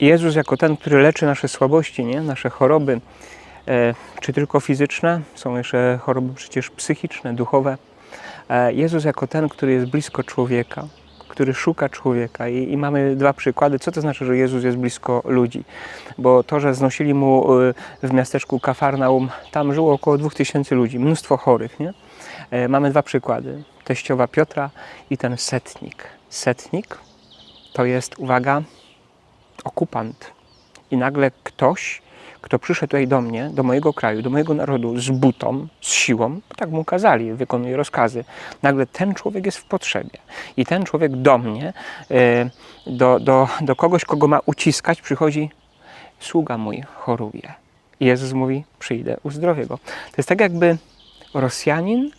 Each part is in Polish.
Jezus jako ten, który leczy nasze słabości, nie? nasze choroby, e, czy tylko fizyczne, są jeszcze choroby przecież psychiczne, duchowe. E, Jezus jako ten, który jest blisko człowieka, który szuka człowieka. I, I mamy dwa przykłady. Co to znaczy, że Jezus jest blisko ludzi? Bo to, że znosili mu y, w miasteczku Kafarnaum, tam żyło około 2000 ludzi, mnóstwo chorych. Nie? E, Mamy dwa przykłady. Teściowa Piotra i ten setnik. Setnik to jest, uwaga, okupant. I nagle ktoś, kto przyszedł tutaj do mnie, do mojego kraju, do mojego narodu z butą, z siłą, bo tak mu kazali, wykonuje rozkazy. Nagle ten człowiek jest w potrzebie. I ten człowiek do mnie, e, do, do, do kogoś, kogo ma uciskać, przychodzi sługa mój choruje. I Jezus mówi, przyjdę, uzdrowię go. To jest tak jakby Rosjanin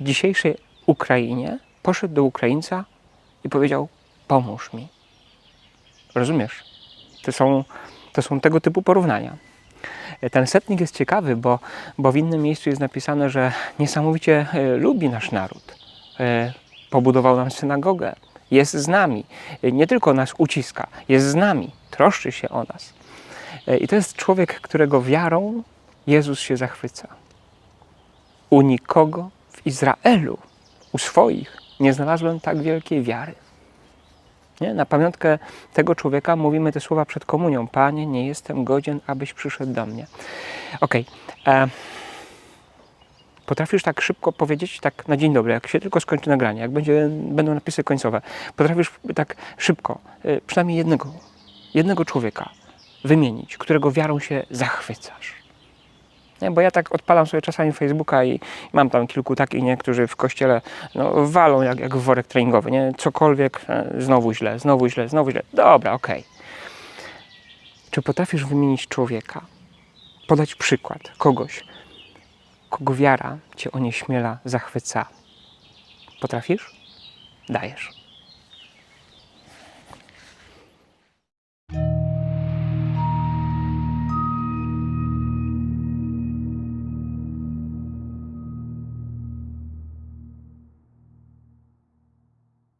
w dzisiejszej Ukrainie poszedł do Ukraińca i powiedział, pomóż mi. Rozumiesz? To są, to są tego typu porównania. Ten setnik jest ciekawy, bo, bo w innym miejscu jest napisane, że niesamowicie e, lubi nasz naród. E, Pobudował nam synagogę, jest z nami. E, Nie tylko nas uciska, jest z nami, troszczy się o nas. I to jest człowiek, którego wiarą Jezus się zachwyca. U nikogo w Izraelu, u swoich, nie znalazłem tak wielkiej wiary. Nie? Na pamiątkę tego człowieka mówimy te słowa przed komunią. Panie, nie jestem godzien, abyś przyszedł do mnie. Okej. e, Potrafisz tak szybko powiedzieć, tak na dzień dobry, jak się tylko skończy nagranie, jak będzie, będą napisy końcowe. Potrafisz tak szybko, e, przynajmniej jednego, jednego człowieka wymienić, którego wiarą się zachwycasz. Nie, bo ja tak odpalam sobie czasami Facebooka i mam tam kilku takich, nie, którzy w kościele no, walą jak, jak worek treningowy, nie? Cokolwiek, e, znowu źle, znowu źle, znowu źle. Dobra, okej. Czy potrafisz wymienić człowieka, podać przykład kogoś, kogo wiara cię onieśmiela, zachwyca? Potrafisz? Dajesz.